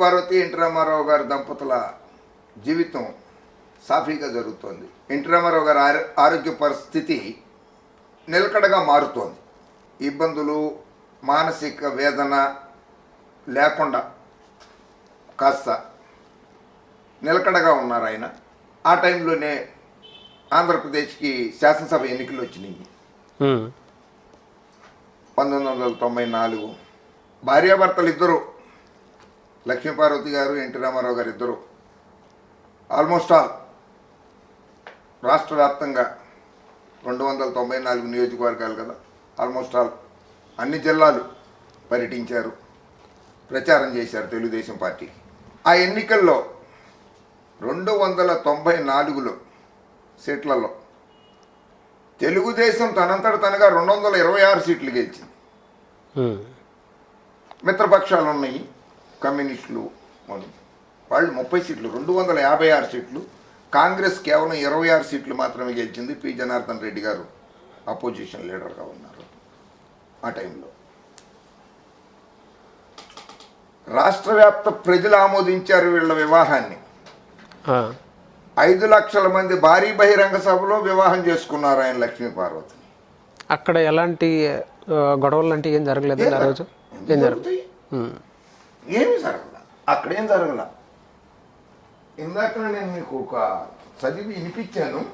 Parvati NT Ramarao గారి దంపతుల జీవితం సాఫీగా జరుగుతోంది. ఎన్టీ రామారావు గారి ఆరో- ఆరోగ్య పరిస్థితి నిలకడగా మారుతోంది. ఇబ్బందులు మానసిక వేదన లేకుండా కాస్త నిలకడగా ఉన్నారు ఆయన. ఆ టైంలోనే ఆంధ్రప్రదేశ్కి శాసనసభ ఎన్నికలు వచ్చినాయి. పంతొమ్మిది వందల తొంభై నాలుగు భార్యాభర్తలు ఇద్దరు లక్ష్మీపార్వతి గారు ఎన్టీ రామారావు గారు ఇద్దరు. ఆల్మోస్ట్ ఆల్ రాష్ట్ర వ్యాప్తంగా రెండు వందల తొంభై నాలుగు నియోజకవర్గాలు కదా ఆల్మోస్ట్ ఆల్ అన్ని జిల్లాలు పర్యటించారు ప్రచారం చేశారు తెలుగుదేశం పార్టీకి. ఆ ఎన్నికల్లో రెండు వందల తొంభై నాలుగులో సీట్లలో తెలుగుదేశం తనంతట తనగా రెండు వందల ఇరవై ఆరు సీట్లు గెలిచింది. మిత్రపక్షాలు ఉన్నాయి కమ్యూనిస్టులు. వాళ్ళు. ముప్పై సీట్లు రెండు వందల యాభై ఆరు సీట్లు కాంగ్రెస్ కేవలం ఇరవై ఆరు సీట్లు మాత్రమే గెలిచింది పి. జనార్దన్ రెడ్డి గారు. అపోజిషన్ లీడర్గా ఉన్నారు ఆ టైంలో. రాష్ట్ర వ్యాప్త ప్రజలు ఆమోదించారు వీళ్ళ వివాహాన్ని. ఐదు లక్షల మంది భారీ బహిరంగ సభలో వివాహం చేసుకున్నారు ఆయన లక్ష్మీ పార్వతి అక్కడ ఎలాంటి గొడవలు లాంటివి ఏం జరగలేదు ఆ రోజు? ఏం జరుగుతాయి? ఏమి జరగల. అక్కడేం జరగల. ఇందాక నేను మీకు ఒక చదివి వినిపించాను.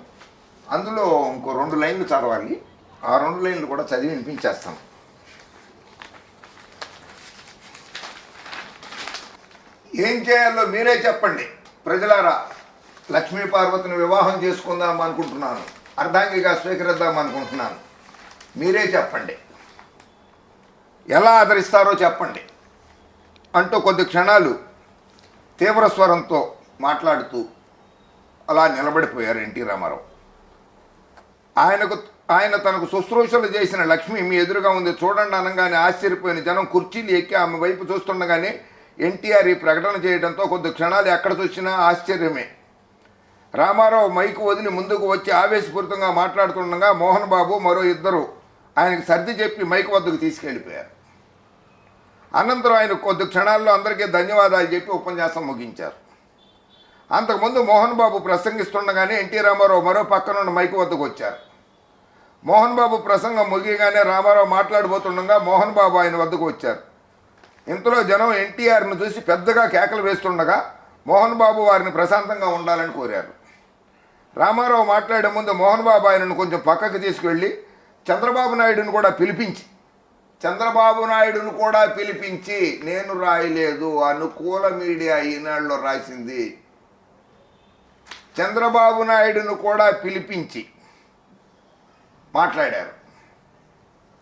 అందులో ఇంకో రెండు లైన్లు చదవాలి. ఆ రెండు లైన్లు కూడా చదివి వినిపించేస్తాను. ఏం చేయాలో మీరే చెప్పండి. ప్రజలారా లక్ష్మీ పార్వతిని వివాహం చేసుకుందాం అనుకుంటున్నాను. అర్ధాంగిగా స్వీకరిద్దాం అనుకుంటున్నాను. మీరే చెప్పండి. ఎలా ఆదరిస్తారో చెప్పండి. అంటూ కొద్ది క్షణాలు తీవ్ర స్వరంతో మాట్లాడుతూ అలా నిలబడిపోయారు ఎన్టీ రామారావు. ఆయనకు ఆయన తనకు శుశ్రూషలు చేసిన లక్ష్మి మీ ఎదురుగా ఉంది. చూడండి అనగానే ఆశ్చర్యపోయిన జనం కుర్చీలు ఎక్కి ఆమె వైపు చూస్తుండగానే ఎన్టీఆర్ ఈ ప్రకటన చేయడంతో కొద్ది క్షణాలు ఎక్కడ చూసినా ఆశ్చర్యమే. రామారావు మైకు వదిలి ముందుకు వచ్చి ఆవేశపూరితంగా మాట్లాడుతుండగా మోహన్ బాబు మరో ఇద్దరు ఆయనకి సర్ది చెప్పి మైకు వద్దకు తీసుకెళ్ళిపోయారు. అనంతరం ఆయన కొద్ది క్షణాల్లో అందరికీ ధన్యవాదాలు చెప్పి ఉపన్యాసం ముగించారు. అంతకుముందు మోహన్ బాబు ప్రసంగిస్తుండగానే ఎన్టీ రామారావు మరో పక్కనున్న మైకు వద్దకు వచ్చారు. మోహన్ బాబు ప్రసంగం ముగియగానే రామారావు మాట్లాడబోతుండగా మోహన్ బాబు ఆయన వద్దకు వచ్చారు. ఇంతలో జనం ఎన్టీఆర్ను చూసి పెద్దగా కేకలు వేస్తుండగా మోహన్ బాబు వారిని ప్రశాంతంగా ఉండాలని కోరారు. రామారావు మాట్లాడే ముందు మోహన్ బాబు ఆయనను కొంచెం పక్కకు తీసుకువెళ్ళి చంద్రబాబు నాయుడుని కూడా పిలిపించి చంద్రబాబు నాయుడును కూడా పిలిపించి నేను రాయలేదు అనుకూల మీడియా ఈనాడులో రాసింది. చంద్రబాబు నాయుడును కూడా పిలిపించి మాట్లాడారు.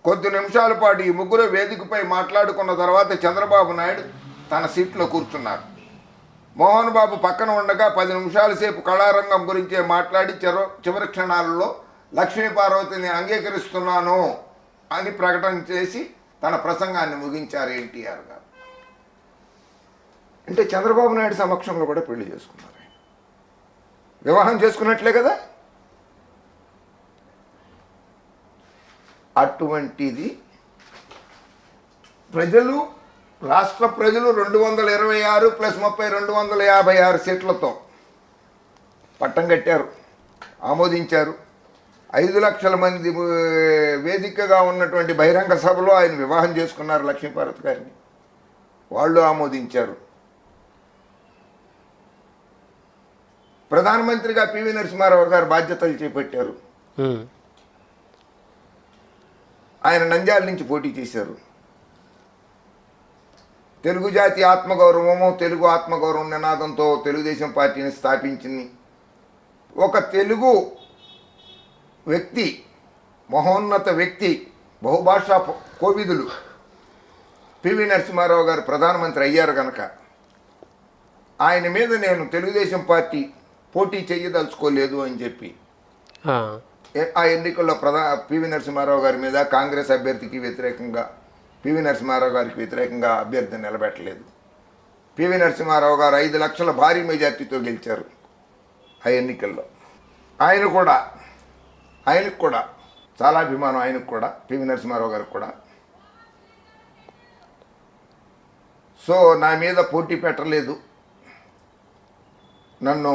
కొద్ది నిమిషాల పాటు ఈ ముగ్గురు వేదికపై మాట్లాడుకున్న తర్వాత చంద్రబాబు నాయుడు తన సీట్లో కూర్చున్నారు. మోహన్ బాబు పక్కన ఉండగా పది నిమిషాల సేపు కళారంగం గురించే మాట్లాడి చివరి క్షణాలలో లక్ష్మీ పార్వతిని అంగీకరిస్తున్నాను. అని ప్రకటన చేసి తన ప్రసంగాన్ని ముగించారు ఎన్టీఆర్ గారు. అంటే చంద్రబాబు నాయుడు సమక్షంలో కూడా పెళ్ళి చేసుకున్నారు వివాహం చేసుకున్నట్లే కదా? అటువంటిది ప్రజలు రాష్ట్ర ప్రజలు రెండు వందల ఇరవై ఆరు ప్లస్ ముప్పై రెండు వందల యాభై ఆరు సీట్లతో పట్టం కట్టారు ఆమోదించారు. ఐదు లక్షల మంది వేదికగా ఉన్నటువంటి బహిరంగ సభలో ఆయన వివాహం చేసుకున్నారు లక్ష్మీపార్వతి గారిని. వాళ్ళు ఆమోదించారు. ప్రధానమంత్రిగా పివి నరసింహారావు గారు బాధ్యతలు చేపట్టారు. ఆయన నంద్యాల నుంచి పోటీ చేశారు. తెలుగు జాతి ఆత్మగౌరవము తెలుగు ఆత్మగౌరవం నినాదంతో తెలుగుదేశం పార్టీని స్థాపించింది. ఒక తెలుగు వ్యక్తి మహోన్నత వ్యక్తి బహుభాషా కోవిదులు. పివి నరసింహారావు గారు ప్రధానమంత్రి అయ్యారు కనుక ఆయన మీద నేను తెలుగుదేశం పార్టీ పోటీ చేయదలుచుకోలేదు అని చెప్పి. ఆ. ఎన్నికల్లో ప్రధా పివి నరసింహారావు గారి మీద కాంగ్రెస్ అభ్యర్థికి వ్యతిరేకంగా పివి నరసింహారావు గారికి వ్యతిరేకంగా అభ్యర్థి నిలబెట్టలేదు. పివి నరసింహారావు గారు ఐదు లక్షల భారీ మెజార్టీతో గెలిచారు ఆ ఎన్నికల్లో. ఆయన కూడా ఆయనకు కూడా చాలా అభిమానం ఆయనకు కూడా పివి నరసింహారావు గారికి కూడా. సో నా మీద పోటీ పెట్టలేదు. నన్ను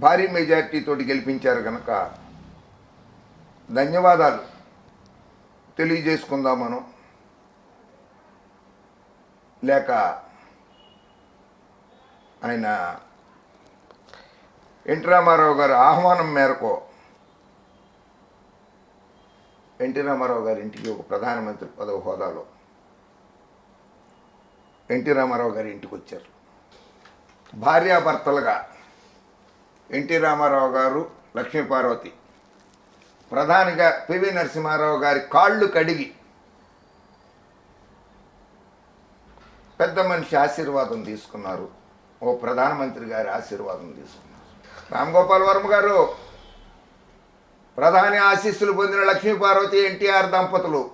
భారీ మెజార్టీతో గెలిపించారు కనుక ధన్యవాదాలు. తెలియజేసుకుందాం మనం లేక ఆయన ఎన్టీ రామారావు గారి ఆహ్వానం మేరకు ఎన్టీ రామారావు గారి ఇంటికి ఒక ప్రధానమంత్రి పదవి హోదాలో ఎన్టీ రామారావు గారి ఇంటికి వచ్చారు. భార్యాభర్తలుగా ఎన్టీ రామారావు గారు లక్ష్మీపార్వతి ప్రధానిగా పివి నరసింహారావు గారి కాళ్ళు కడిగి పెద్ద మనిషి ఆశీర్వాదం తీసుకున్నారు. ఓ ప్రధానమంత్రి గారి ఆశీర్వాదం తీసుకున్నారు. రామ్ గోపాల్ వర్మ గారు ప్రధాని ఆశీస్సులు పొందిన లక్ష్మీపార్వతి ఎన్టీఆర్ దంపతులు.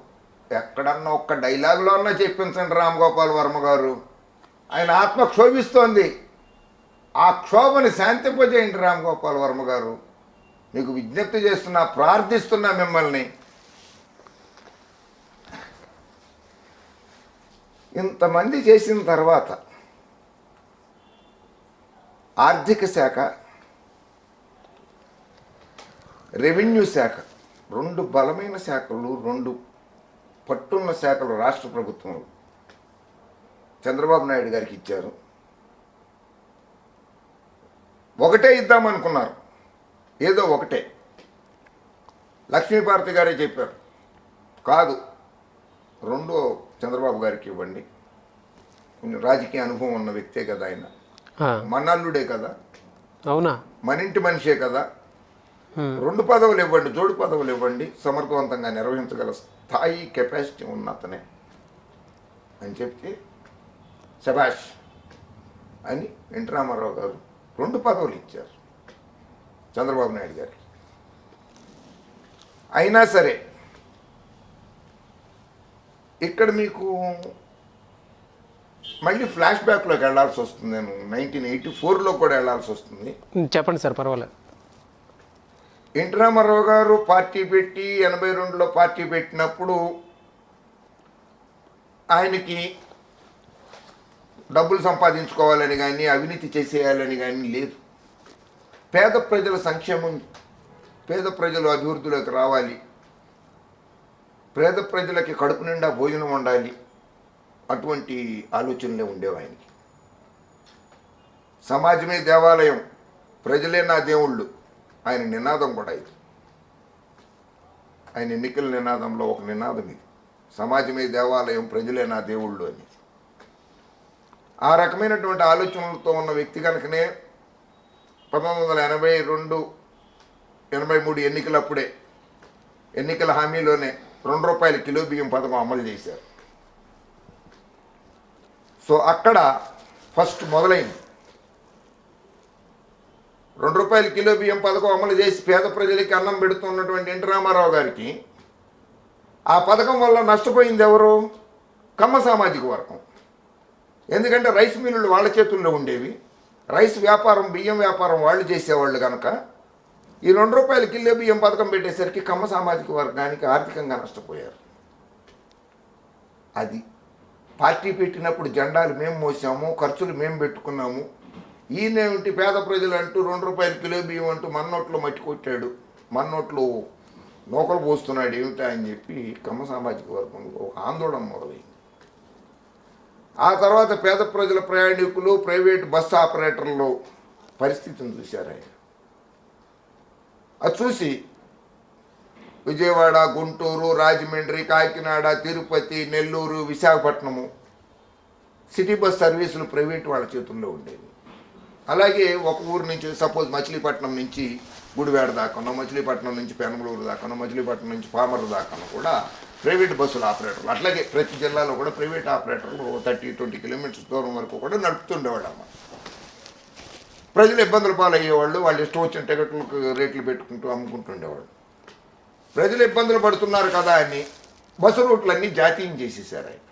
ఎక్కడన్నా ఒక్క డైలాగులో అన్నా చెప్పించండి రామ్ గోపాల్ వర్మ గారు. ఆయన ఆత్మ క్షోభిస్తోంది. ఆ క్షోభని శాంతింపజేయండి రామ్ గోపాల్ వర్మ గారు. మీకు విజ్ఞప్తి చేస్తున్నా ప్రార్థిస్తున్నా మిమ్మల్ని. ఇంతమంది చేసిన తర్వాత ఆర్థిక శాఖ రెవెన్యూ శాఖ. రెండు బలమైన శాఖలు రెండు పట్టున్న శాఖలు రాష్ట్ర ప్రభుత్వం చంద్రబాబు నాయుడు గారికి ఇచ్చారు. ఒకటే ఇద్దామనుకున్నారు ఏదో ఒకటే. లక్ష్మీపార్వతి గారే చెప్పారు. కాదు రెండో చంద్రబాబు గారికి ఇవ్వండి. కొంచెం రాజకీయ అనుభవం ఉన్న వ్యక్తే కదా ఆయన. మన్నల్లుడే కదా. అవునా? మన ఇంటి మనిషే కదా. రెండు పదవులు ఇవ్వండి జోడు పదవులు ఇవ్వండి సమర్థవంతంగా నిర్వహించగల స్థాయి కెపాసిటీ ఉన్న అతనే అని చెప్తే శభాష్ అని ఎన్టీ రామారావు గారు రెండు పదవులు ఇచ్చారు చంద్రబాబు నాయుడు గారికి. అయినా సరే ఇక్కడ మీకు మళ్ళీ ఫ్లాష్ బ్యాక్లోకి వెళ్ళాల్సి వస్తుంది నేను నైన్టీన్ ఎయిటీ ఫోర్లో కూడా వెళ్ళాల్సి వస్తుంది. చెప్పండి సార్ పర్వాలేదు. ఎన్టీ రామారావు గారు పార్టీ పెట్టి ఎనభై రెండులో పార్టీ పెట్టినప్పుడు ఆయనకి డబ్బులు సంపాదించుకోవాలని కానీ అవినీతి చేసేయాలని కానీ లేదు. పేద ప్రజల సంక్షేమం పేద ప్రజలు అభివృద్ధిలోకి రావాలి. పేద ప్రజలకి కడుపు నిండా భోజనం ఉండాలి అటువంటి ఆలోచనలే ఉండేవి ఆయనకి. సమాజమే దేవాలయం. ప్రజలే నా దేవుళ్ళు. ఆయన నినాదం కూడా ఇది. ఆయన ఎన్నికల నినాదంలో ఒక నినాదం ఇది. సమాజమే దేవాలయం ప్రజలే నా దేవుళ్ళు అని. ఆ రకమైనటువంటి ఆలోచనలతో ఉన్న వ్యక్తి కనుకనే పంతొమ్మిది వందల ఎనభై రెండు ఎనభై మూడు ఎన్నికలప్పుడే ఎన్నికల హామీలోనే రెండు రూపాయల కిలో బియ్యం పథకం అమలు చేశారు. సో అక్కడ ఫస్ట్ మొదలైంది. రెండు రూపాయల కిలో బియ్యం పథకం అమలు చేసి పేద ప్రజలకి అన్నం పెడుతున్నటువంటి ఎన్టీ రామారావు గారికి ఆ పథకం వల్ల నష్టపోయింది ఎవరు? కమ్మ సామాజిక వర్గం. ఎందుకంటే రైస్ మిల్లులు వాళ్ళ చేతుల్లో ఉండేవి. రైస్ వ్యాపారం బియ్యం వ్యాపారం వాళ్ళు చేసేవాళ్ళు కనుక ఈ రెండు రూపాయల కిలో బియ్యం పథకం పెట్టేసరికి కమ్మ సామాజిక వర్గానికి ఆర్థికంగా నష్టపోయారు. అది పార్టీ పెట్టినప్పుడు జెండాలు మేము మోసాము ఖర్చులు మేము పెట్టుకున్నాము. ఈయనేమిటి పేద ప్రజలు అంటూ రెండు రూపాయల కిలో బియ్యం అంటూ మన్నోట్లో మట్టి కొట్టాడు. మన్నోట్లో నూకలు పోస్తున్నాడు ఏమిటా అని చెప్పి కమ్మ సామాజిక వర్గంలో ఒక ఆందోళన మొదలైంది. ఆ తర్వాత పేద ప్రజల ప్రయాణికులు ప్రైవేట్ బస్సు ఆపరేటర్లు పరిస్థితిని చూశారు ఆయన. అది చూసి విజయవాడ గుంటూరు రాజమండ్రి కాకినాడ తిరుపతి నెల్లూరు విశాఖపట్నము సిటీ బస్ సర్వీసులు ప్రైవేట్ వాళ్ళ చేతుల్లో ఉండేవి. అలాగే ఒక ఊరు నుంచి సపోజ్ మచిలీపట్నం నుంచి గుడివాడ దాకానో మచిలీపట్నం నుంచి పెనమలూరు దాకానో మచిలీపట్నం నుంచి పామరు దాకానో కూడా ప్రైవేట్ బస్సుల ఆపరేటర్లు. అట్లాగే ప్రతి జిల్లాలో కూడా ప్రైవేట్ ఆపరేటర్లు థర్టీ ట్వంటీ కిలోమీటర్స్ దూరం వరకు కూడా నడుపుతుండేవాడు అన్నమాట ప్రజలు ఇబ్బందుల పాలయ్యేవాళ్ళు వాళ్ళు ఇష్టం వచ్చిన టికెట్లకు రేట్లు పెట్టుకుంటూ అమ్ముకుంటుండేవాళ్ళు. ప్రజలు ఇబ్బందులు పడుతున్నారు కదా అని బస్సు రూట్లన్నీ జాతీయం చేసేసారు ఆయన.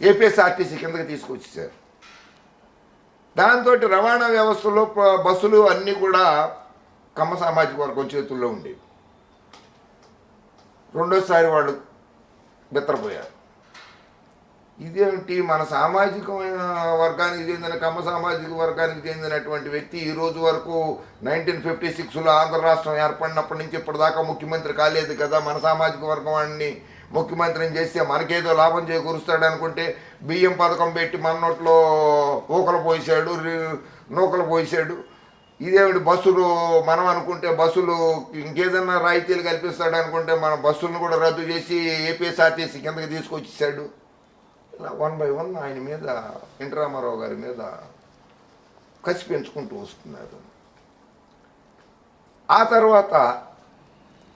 ఏపీఎస్ఆర్టీసీ కిందకి తీసుకొచ్చేసారు. దాంతో రవాణా వ్యవస్థలో బస్సులు అన్నీ కూడా కమ్మ సామాజిక వర్గం చేతుల్లో ఉండేవి రెండోసారి వాళ్ళు బెత్తరపోయారు. ఇదేమిటి మన సామాజికమైన వర్గానికి చెందిన కమ్మ సామాజిక వర్గానికి చెందినటువంటి వ్యక్తి ఈ రోజు వరకు నైన్టీన్ ఫిఫ్టీ సిక్స్లో ఆంధ్ర రాష్ట్రం ఏర్పడినప్పటి నుంచి ఇప్పటిదాకా ముఖ్యమంత్రి కాలేదు కదా మన సామాజిక వర్గం వాడిని ముఖ్యమంత్రిని చేస్తే మనకేదో లాభం చేకూరుస్తాడు అనుకుంటే బియ్యం పథకం పెట్టి మన నోట్లో ఊకలు పోసాడు నూకలు పోసాడు. ఇదేమిటి బస్సులు? మనం అనుకుంటే బస్సులు ఇంకేదన్నా రాయితీలు కల్పిస్తాడు అనుకుంటే మన బస్సులను కూడా రద్దు చేసి ఏపీఎస్ఆర్టీసీ కిందకి తీసుకొచ్చేసాడు. ఇలా వన్ బై వన్ ఆయన మీద ఎన్టీ రామారావు గారి మీద కసి పెంచుకుంటూ వస్తున్నారు. ఆ తర్వాత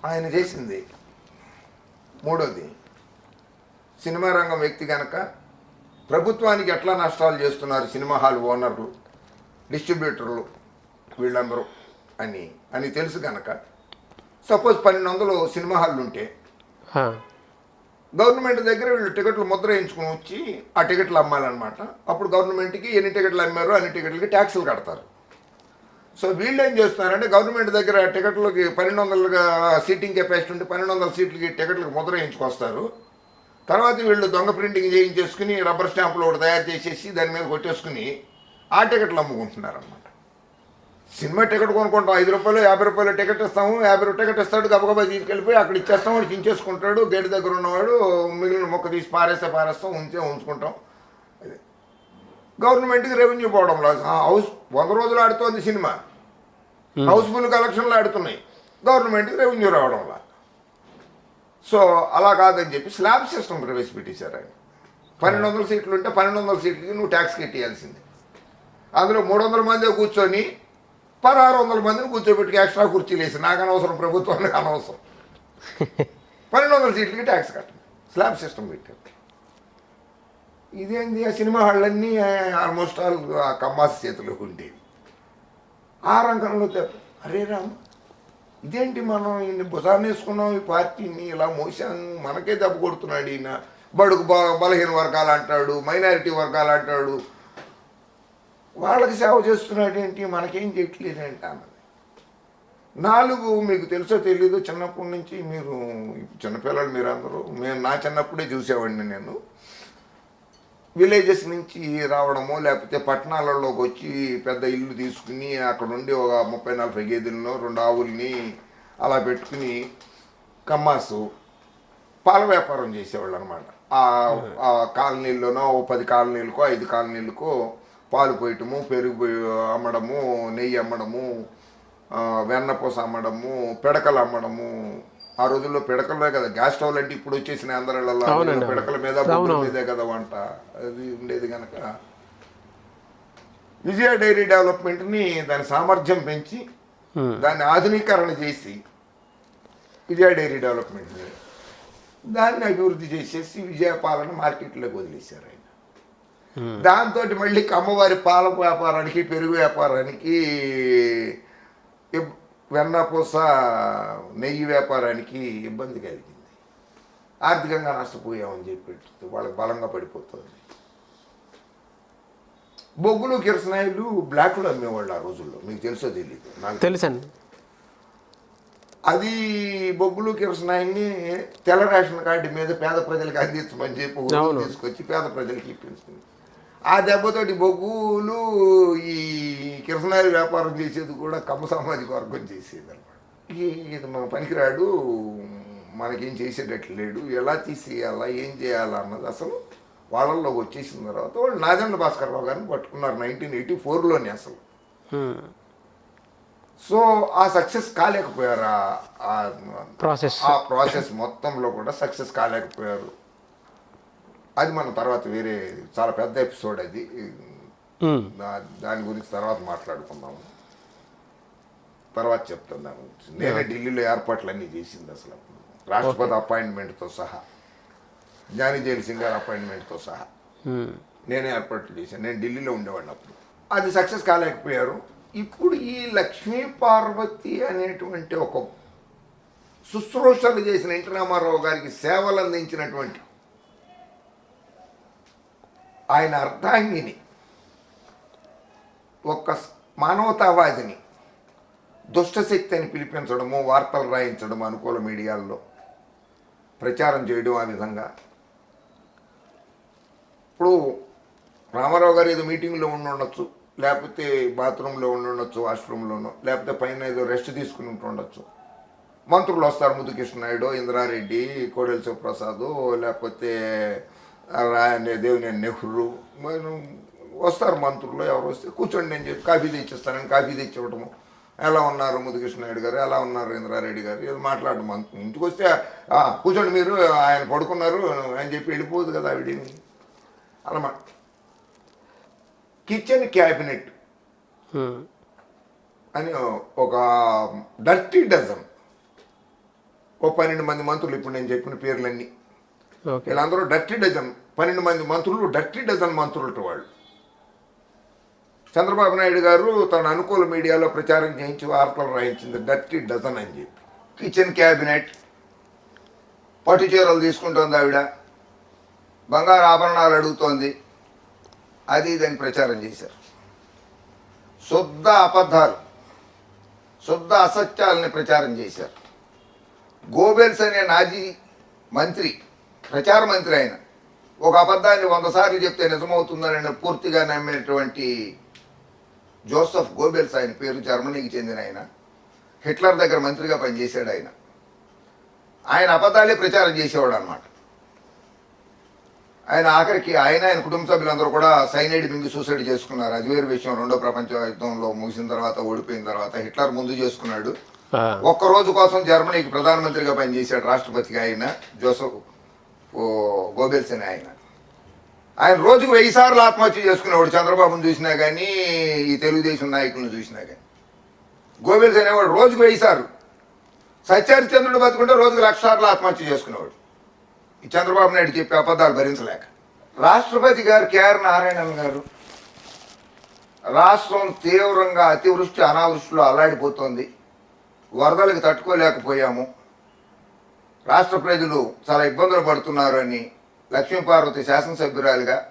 ఆయన చేసింది మూడోది సినిమా రంగం వ్యక్తి కనుక ప్రభుత్వానికి ఎట్లా నష్టాలు చేస్తున్నారు సినిమా హాల్ ఓనర్లు డిస్ట్రిబ్యూటర్లు వీళ్ళందరూ అని అని తెలుసు కనుక సపోజ్ పన్నెండు వందలు సినిమా హాళ్ళు ఉంటే. గవర్నమెంట్ దగ్గర వీళ్ళు టికెట్లు ముద్ర వేయించుకుని వచ్చి ఆ టికెట్లు అమ్మాలన్నమాట అప్పుడు గవర్నమెంట్కి ఎన్ని టికెట్లు అమ్మారో అన్ని టికెట్లకి ట్యాక్సులు కడతారు సో వీళ్ళు ఏం చేస్తున్నారంటే గవర్నమెంట్ దగ్గర టికెట్లకి పన్నెండు వందలుగా సీటింగ్ కెపాసిటీ ఉంటే పన్నెండు వందల సీట్లకి టికెట్లకు ముద్ర వేయించుకొస్తారు. తర్వాత వీళ్ళు దొంగ ప్రింటింగ్ చేయించేసుకుని రబ్బర్ స్టాంపులు ఒకటి తయారు చేసేసి దాని మీద కొట్టేసుకుని ఆ టికెట్లు అమ్ముకుంటున్నారనమాట సినిమా టికెట్ కొనుక్కుంటాం. ఐదు రూపాయలు యాభై రూపాయలు టికెట్ ఇస్తాము. యాభై రూపాయలు టికెట్ ఇస్తాడు గబగబా తీసుకెళ్ళిపోయి అక్కడ ఇచ్చేస్తాం. వాడు చించేసుకుంటాడు. గేట్ దగ్గర ఉన్నవాడు మిగిలిన మొక్క తీసి పారేస్తే పారేస్తాం ఉంచే ఉంచుకుంటాం. గవర్నమెంట్కి రెవెన్యూ పోవడం ఆ, హౌస్ వంద రోజులు ఆడుతోంది సినిమా. హౌస్ఫుల్ కలెక్షన్లు ఆడుతున్నాయి. గవర్నమెంట్కి రెవెన్యూ రావడం లా సో అలా కాదని చెప్పి స్లాబ్ సిస్టమ్ ప్రవేశపెట్టేశారు ఆయన. పన్నెండు వందల సీట్లు ఉంటే పన్నెండు వందల సీట్లకి నువ్వు ట్యాక్స్ కట్టేయాల్సింది. అందులో మూడు వందల మంది కూర్చొని పదహారు వందల మందిని కూర్చోబెట్టి ఎక్స్ట్రా కుర్చీలు వేసి నాకు అనవసరం ప్రభుత్వానికి అనవసరం. పన్నెండు వందల సీట్లకి ట్యాక్స్ కట్టండి. స్లాబ్ సిస్టమ్ పెట్టారు. ఇదేంది? ఆ సినిమా హాళ్ళన్నీ ఆల్మోస్ట్ ఆల్ ఆ కమ్మాస్ చేతిలో ఉండేవి. ఆ రంగంలో అరే రామ్ ఇదేంటి మనం ఇన్ని భుజాన్ని వేసుకున్నాం ఈ పార్టీని ఇలా మోసాం మనకే దెబ్బ కొడుతున్నాడు ఈయన. బడుగు బ- బలహీన వర్గాలు అంటాడు మైనారిటీ వర్గాలు అంటాడు వాళ్ళకి సేవ చేస్తున్నాడు ఏంటి? మనకేం చేయట్లేదంట అన్నది. నాలుగు మీకు తెలుసో తెలీదు చిన్నప్పటి నుంచి మీరు చిన్నపిల్లలు మీరు అందరూ మేము నా చిన్నప్పుడే చూసేవాడిని నేను. విలేజెస్ నుంచి రావడము లేకపోతే పట్టణాలలోకి వచ్చి పెద్ద ఇల్లు తీసుకుని అక్కడ ఉండి ఒక ముప్పై నలభై గేదెలను రెండు ఆవుల్ని అలా పెట్టుకుని కమ్మాసు పాల వ్యాపారం చేసేవాళ్ళు అనమాట ఆ కాలనీల్లోనో ఓ పది కాలనీలకో ఐదు కాలనీలకో పాలు పోయటము పెరుగు అమ్మడము నెయ్యి అమ్మడము వెన్నపూస అమ్మడము పిడకలు అమ్మడము ఆ రోజుల్లో పిడకలే కదా గ్యాస్ స్టవ్లు అంటే ఇప్పుడు వచ్చేసిన అవునండి. పిడకల మీద. మీదే కదా వంట అది ఉండేది కనుక విజయ డైరీ డెవలప్మెంట్ని దాని సామర్థ్యం పెంచి. దాన్ని ఆధునీకరణ చేసి విజయ డైరీ డెవలప్మెంట్ని దాన్ని అభివృద్ధి చేసేసి విజయ పాలన మార్కెట్లోకి వదిలేశారు ఆయన. దాంతో మళ్ళీ కమ్మవారి పాల వ్యాపారానికి పెరుగు వ్యాపారానికి వెన్నపూస నెయ్యి వ్యాపారానికి ఇబ్బంది కలిగింది. ఆర్థికంగా నష్టపోయామని చెప్పి వాళ్ళకి బలంగా పడిపోతుంది. బొగ్గులు కిరసనాయిలు బ్లాక్లో అమ్మేవాళ్ళు ఆ రోజుల్లో. మీకు తెలుసో తెలియదు నాకు తెలుసండి. అది బొగ్గులు కిరసనాయిని తెల్ల రేషన్ కార్డు మీద పేద ప్రజలకు అందించమని చెప్పి తీసుకొచ్చి పేద ప్రజలకి ఇప్పించింది. ఆ దెబ్బతోటి బొగ్గులు ఈ కిరసనాయిల వ్యాపారం చేసేది కూడా కమ్మ సామాజిక వర్గం చేసేది అనమాట ఇది మన పనికిరాడు మనకేం చేసేటట్లు లేడు ఎలా తీసేయాలా ఏం చేయాలా అన్నది అసలు వాళ్ళల్లోకి వచ్చేసిన తర్వాత వాళ్ళు భాస్కర్ రావు గారిని పట్టుకున్నారు నైన్టీన్ ఎయిటీ ఫోర్లోనే అసలు. సో ఆ సక్సెస్ కాలేకపోయారు ఆ- ఆ- ప్రాసెస్ ఆ ప్రాసెస్ మొత్తంలో కూడా సక్సెస్ కాలేకపోయారు. అది మనం తర్వాత వేరే చాలా పెద్ద ఎపిసోడ్ అది. దాని గురించి తర్వాత మాట్లాడుకుందాము. తర్వాత చెప్తాను దాని గురించి నేనే ఢిల్లీలో ఏర్పాట్లు అన్నీ చేసింది అసలు. రాష్ట్రపతి అపాయింట్మెంట్తో సహా. జ్ఞాని జైల్ సింగ్ గారి అపాయింట్మెంట్తో సహా. నేనే ఏర్పాట్లు చేశాను. నేను ఢిల్లీలో ఉండేవాడిని అప్పుడు. అది సక్సెస్ కాలేకపోయారు. ఇప్పుడు ఈ లక్ష్మీ పార్వతి అనేటువంటి ఒక శుశ్రూషలు చేసిన ఎన్టీ రామారావు గారికి సేవలు అందించినటువంటి ఆయన అర్ధాంగిని ఒక మానవతావాదిని దుష్టశక్తి అని పిలిపించడము వార్తలు రాయించడం అనుకూల మీడియాల్లో ప్రచారం చేయడం ఆ విధంగా. ఇప్పుడు రామారావు గారు ఏదో మీటింగ్లో ఉండి ఉండొచ్చు లేకపోతే బాత్రూంలో ఉండి ఉండొచ్చు వాష్రూమ్లోనో లేకపోతే పైన ఏదో రెస్ట్ తీసుకుని ఉంటుండొచ్చు. మంత్రులు వస్తారు ముద్దుకృష్ణ నాయుడు ఇంద్రారెడ్డి కోడెల శివప్రసాద్ లేకపోతే దేవినేని నెహ్రూ వస్తారు మంత్రులు ఎవరు వస్తే కూర్చోండి నేను చెప్పి కాఫీ తెచ్చిస్తానని కాఫీ తెచ్చి ఇవ్వటము ఎలా ఉన్నారు ముద్దుకృష్ణ నాయుడు గారు? ఎలా ఉన్నారు ఇంద్రారెడ్డి గారు? ఇది మాట్లాడడం ఇంటికి వస్తే "ఆ, కూర్చోండి మీరు ఆయన పడుకున్నారు అని చెప్పి వెళ్ళిపోదు కదా ఆవిడని అన్నమాట కిచెన్ క్యాబినెట్. అని ఒక డర్టీ డజన్ ఓ పన్నెండు మంది మంత్రులు ఇప్పుడు నేను చెప్పిన పేర్లన్నీ. వీళ్ళందరూ డర్టీ డజన్ పన్నెండు మంది మంత్రులు డర్టీ డజన్ మంత్రులు వాళ్ళు. చంద్రబాబు నాయుడు గారు తన అనుకూల మీడియాలో ప్రచారం చేయించి వార్తలు రాయించింది డర్టీ డజన్ అని చెప్పి. కిచెన్ క్యాబినెట్ పట్టు చీరలు తీసుకుంటోంది ఆవిడ. బంగారు ఆభరణాలు అడుగుతోంది. అది ఇదని ప్రచారం చేశారు. శుద్ధ అబద్ధాలు శుద్ధ అసత్యాలని ప్రచారం చేశారు. గోబెల్స్ అనే నాజీ మంత్రి ప్రచార మంత్రి ఆయన. ఒక అబద్ధాన్ని వంద సార్లు చెప్తే నిజమవుతుందని పూర్తిగా నమ్మినటువంటి జోసఫ్ గోబెల్స్ ఆయన పేరు జర్మనీకి చెందిన ఆయన. హిట్లర్ దగ్గర మంత్రిగా పనిచేశాడు ఆయన. ఆయన అబద్ధాలే ప్రచారం చేసేవాడు అనమాట ఆయన ఆఖరికి ఆయన ఆయన కుటుంబ సభ్యులందరూ కూడా సైనైడ్ మింగి సూసైడ్ చేసుకున్నారు. అది వేరు విషయం. రెండో ప్రపంచ యుద్ధంలో ముగిసిన తర్వాత ఓడిపోయిన తర్వాత హిట్లర్ ముందు చేసుకున్నాడు. ఒక్క రోజు కోసం జర్మనీకి ప్రధానమంత్రిగా పనిచేశాడు రాష్ట్రపతిగా ఆయన జోసఫ్ గోబెల్స్ అని ఆయన. ఆయన రోజుకు వెయ్యి సార్లు ఆత్మహత్య చేసుకునేవాడు చంద్రబాబును చూసినా కానీ ఈ తెలుగుదేశం నాయకులను చూసినా కానీ గోవిల్స్ అనేవాడు రోజుకు వెయ్యి సార్లు. సత్యహరిచంద్రుడు బతుకుంటే రోజుకు లక్ష సార్లు ఆత్మహత్య చేసుకునేవాడు. ఈ చంద్రబాబు నాయుడు చెప్పే అబద్ధాలు భరించలేక. రాష్ట్రపతి గారు కేఆర్ నారాయణన్ గారు రాష్ట్రం తీవ్రంగా అతివృష్టి అనావృష్టిలో అల్లాడిపోతుంది. వరదలకు తట్టుకోలేకపోయాము. రాష్ట్ర ప్రజలు చాలా ఇబ్బందులు పడుతున్నారు అని లక్ష్మీపార్వతి శాసనసభ్యురాలుగా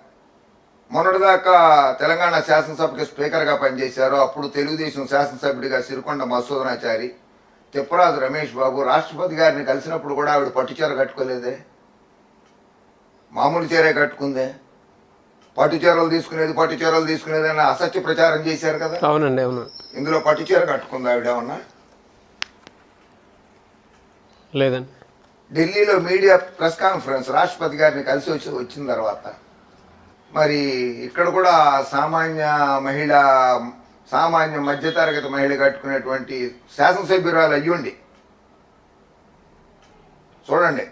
మొన్నటిదాకా తెలంగాణ శాసనసభకి స్పీకర్గా పనిచేశారు. అప్పుడు తెలుగుదేశం శాసనసభ్యుడిగా సిరికొండ మసూదనాచారి తిప్పరాజు రమేష్ బాబు రాష్ట్రపతి గారిని కలిసినప్పుడు కూడా ఆవిడ పట్టుచీర కట్టుకోలేదే? మామూలు చీరే కట్టుకుందే? పట్టు చీరలు తీసుకునేది పట్టు చీరలు తీసుకునేది అని అసత్య ప్రచారం చేశారు కదా? అవునండి అవును. ఇందులో పట్టు చీర కట్టుకుంది ఆవిడ ఏమన్నా? లేదండి. ఢిల్లీలో మీడియా ప్రెస్ కాన్ఫరెన్స్ రాష్ట్రపతి గారిని కలిసి వచ్చి వచ్చిన తర్వాత మరి ఇక్కడ కూడా సామాన్య మహిళ సామాన్య మధ్యతరగతి మహిళ కట్టుకునేటువంటి శాసనసభ్యురాలు అయ్యుండి చూడండి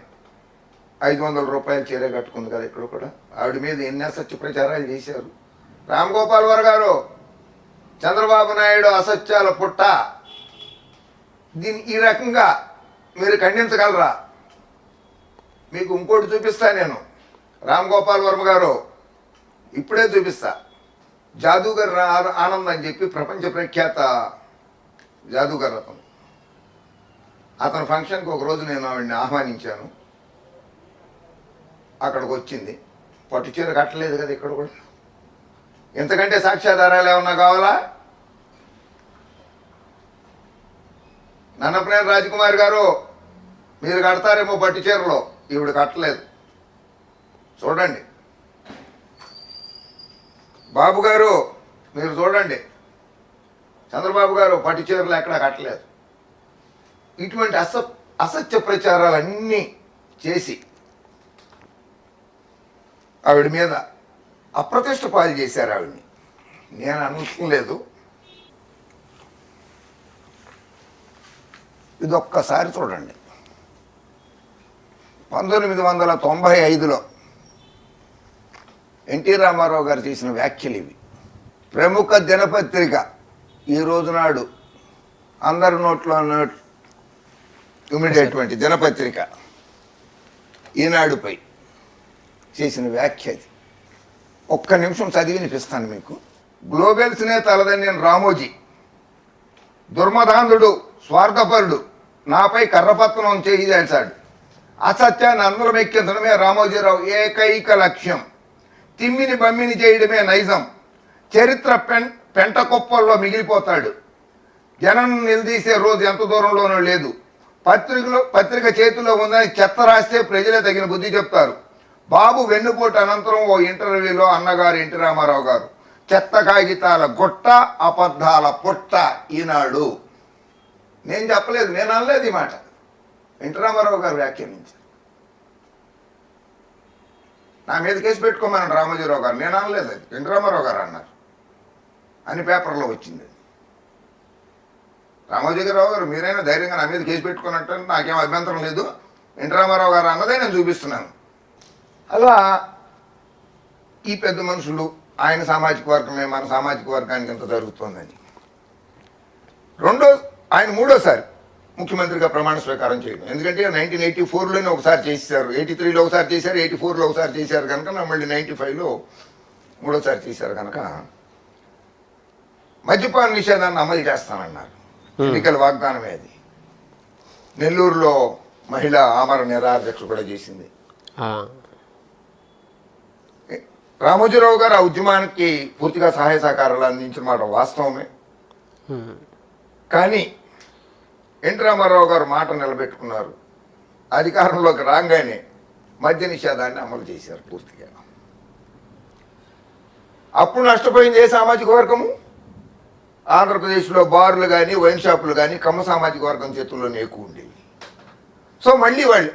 ఐదు వందల రూపాయలు చీర కట్టుకుంది కదా ఇక్కడ కూడా. ఆవిడ మీద ఎన్ని అసత్య ప్రచారాలు చేశారు. రామ్ గోపాల్ వర్ గారు చంద్రబాబు నాయుడు అసత్యాల పుట్ట. దీని ఈ రకంగా మీరు ఖండించగలరా? మీకు ఇంకోటి చూపిస్తా నేను. రామ్ గోపాల్ వర్మ గారు ఇప్పుడే చూపిస్తా. జాదూగర్ ఆనంద్ అని చెప్పి ప్రపంచ ప్రఖ్యాత జాదూగర్ అతను అతని ఫంక్షన్కి ఒక రోజు నేను ఆవిడని ఆహ్వానించాను. అక్కడికి వచ్చింది. పట్టు చీర కట్టలేదు కదా ఇక్కడ కూడా. ఎంతకంటే సాక్ష్యాధారాలు ఏమన్నా కావాలా? నన్నపనేని రాజకుమార్ గారు మీరు కడతారేమో పట్టు చీరలో. ఈవిడ కట్టలేదు. చూడండి. బాబు గారు మీరు చూడండి. చంద్రబాబు గారు పట్టు చీరలు ఎక్కడా కట్టలేదు. ఇటువంటి అస అసత్య ప్రచారాలన్నీ చేసి ఆవిడ మీద అప్రతిష్ట పాలు చేశారు ఆవిడ్ని. నేను అనుకోలేదు లేదు ఒక్కసారి చూడండి. పంతొమ్మిది వందల తొంభై ఐదులో ఎన్టీ రామారావు గారు చేసిన వ్యాఖ్యలు ఇవి. ప్రముఖ దినపత్రిక ఈ రోజునాడు అందరి నోట్లో ఉండేటువంటి దినపత్రిక ఈనాడుపై చేసిన వ్యాఖ్య అది ఒక్క నిమిషం చదివి వినిపిస్తాను మీకు. గ్లోబెల్స్నే తలదన్నిన రామోజీ. దుర్మదాంధుడు స్వార్థపరుడు నాపై కర్రపత్రం చేయించాడు అసత్యాన్ని అందరం ఎక్కించడమే రామోజీరావు ఏకైక లక్ష్యం. తిమ్మిని బమ్మిని చేయడమే నైజం. చరిత్ర పెం పెంట కుప్పల్లో మిగిలిపోతాడు. జనం నిలదీసే రోజు ఎంత దూరంలోనూ లేదు. పత్రికలో పత్రిక చేతిలో ఉందని చెత్త రాస్తే ప్రజలే తగిన బుద్ధి చెప్తారు. బాబు వెన్నుపోటు అనంతరం ఓ ఇంటర్వ్యూలో అన్నగారు ఎన్టీ రామారావు గారు చెత్త కాగితాల గొట్ట అబద్ధాల పొట్ట ఈనాడు. నేను చెప్పలేదు నేను అనలేదు ఈ మాట. ఎన్టీ రామారావు గారు వ్యాఖ్యానించారు నా మీద కేసు పెట్టుకోమని రామోజీరావు గారు. నేను అనలేదు అది. వెంకటరామారావు గారు అన్నారు. అని పేపర్లో వచ్చింది అది. రామోజీరావు గారు మీరైనా ధైర్యంగా నా మీద కేసు పెట్టుకున్నట్టు నాకేం అభ్యంతరం లేదు. వెంకటరామారావు గారు అన్నదే నేను చూపిస్తున్నాను. అలా ఈ పెద్ద మనుషులు ఆయన సామాజిక వర్గమే మన సామాజిక వర్గానికి ఎంత జరుగుతోందని. రెండో ఆయన మూడోసారి ముఖ్యమంత్రిగా ప్రమాణ స్వీకారం చేయడం. ఎందుకంటే నైన్టీన్ ఎయిటీ ఫోర్లోనే ఒకసారి చేశారు. ఎయిటీ త్రీలో ఒకసారి చేశారు. ఎయిటీ ఫోర్లో ఒకసారి చేశారు కనుక మళ్ళీ నైన్టీ ఫైవ్లో మూడోసారి చేశారు కనుక మద్యపాన నిషేధాన్ని అమలు చేస్తానన్నారు. ఎన్నికల వాగ్దానమే అది. నెల్లూరులో మహిళ ఆమర నిరాధ్యక్ష కూడా చేసింది. రామోజీరావు గారు ఆ ఉద్యమానికి పూర్తిగా సహాయ సహకారాలు అందించిన మాట వాస్తవమే. కానీ ఎన్టీ రామారావు గారు మాట నిలబెట్టుకున్నారు. అధికారంలోకి రాగానే మద్య నిషేధాన్ని అమలు చేశారు పూర్తిగా. అప్పుడు నష్టపోయింది ఏ సామాజిక వర్గము? ఆంధ్రప్రదేశ్లో బార్లు కానీ వైన్ షాపులు కానీ కమ్మ సామాజిక వర్గం చేతుల్లోనే ఎక్కువ ఉండేవి. సో మళ్ళీ వాళ్ళు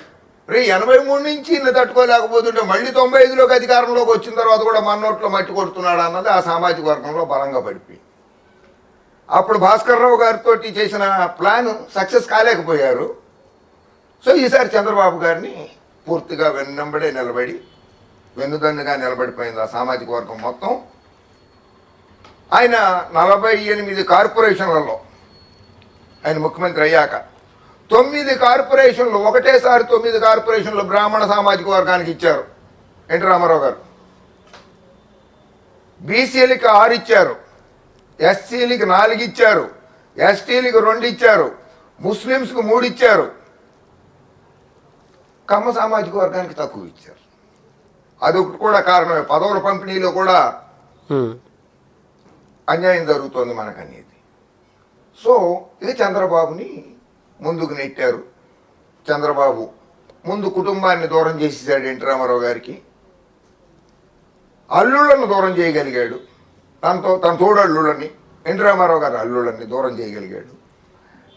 రే ఎనభై మూడు నుంచి ఇన్ని తట్టుకోలేకపోతుంటే మళ్ళీ తొంభై ఐదులోకి అధికారంలోకి వచ్చిన తర్వాత కూడా మన నోట్లో మట్టి కొడుతున్నాడు అన్నది ఆ సామాజిక వర్గంలో బలంగా పడిపోయింది. అప్పుడు భాస్కర్ రావు గారితో చేసిన ప్లాన్ సక్సెస్ కాలేకపోయారు. సో ఈసారి చంద్రబాబు గారిని పూర్తిగా వెన్నంబడే నిలబడి వెన్నుదన్నుగా నిలబడిపోయింది ఆ సామాజిక వర్గం మొత్తం. ఆయన నలభై ఎనిమిది కార్పొరేషన్లలో ఆయన ముఖ్యమంత్రి అయ్యాక తొమ్మిది కార్పొరేషన్లు ఒకటేసారి తొమ్మిది కార్పొరేషన్లు బ్రాహ్మణ సామాజిక వర్గానికి ఇచ్చారు. ఎన్టీ రామారావు గారు. బీసీలకి ఆరు ఇచ్చారు. ఎస్సీలకి నాలుగు ఇచ్చారు ఎస్టీలకి రెండు ఇచ్చారు ముస్లిమ్స్కి మూడు ఇచ్చారు కమ్మ సామాజిక వర్గానికి తక్కువ ఇచ్చారు అదొకటి కూడా కారణమే. పదవుల పంపిణీలో కూడా అన్యాయం జరుగుతోంది మనకనేది. సో ఇది చంద్రబాబుని ముందుకు నెట్టారు. చంద్రబాబు ముందు కుటుంబాన్ని దూరం చేసేసాడు ఎన్టీ రామారావు గారికి. అల్లుళ్ళను దూరం చేయగలిగాడు. తనతో తన తోడల్లుళ్ళని ఎన్టీ రామారావు గారి అల్లుళ్ళని దూరం చేయగలిగాడు.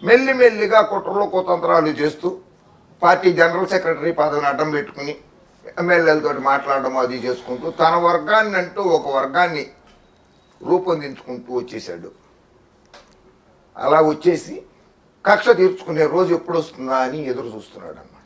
మెల్లి మెల్లిగా కుట్రలు కుతంత్రాలు చేస్తూ పార్టీ జనరల్ సెక్రటరీ పదవిని అడ్డం పెట్టుకుని ఎమ్మెల్యేలతో మాట్లాడడం అది చేసుకుంటూ తన వర్గాన్ని అంటూ ఒక వర్గాన్ని రూపొందించుకుంటూ వచ్చేసాడు అలా వచ్చేసి కక్ష తీర్చుకునే రోజు ఎప్పుడు వస్తుందా అని ఎదురు చూస్తున్నాడు అన్న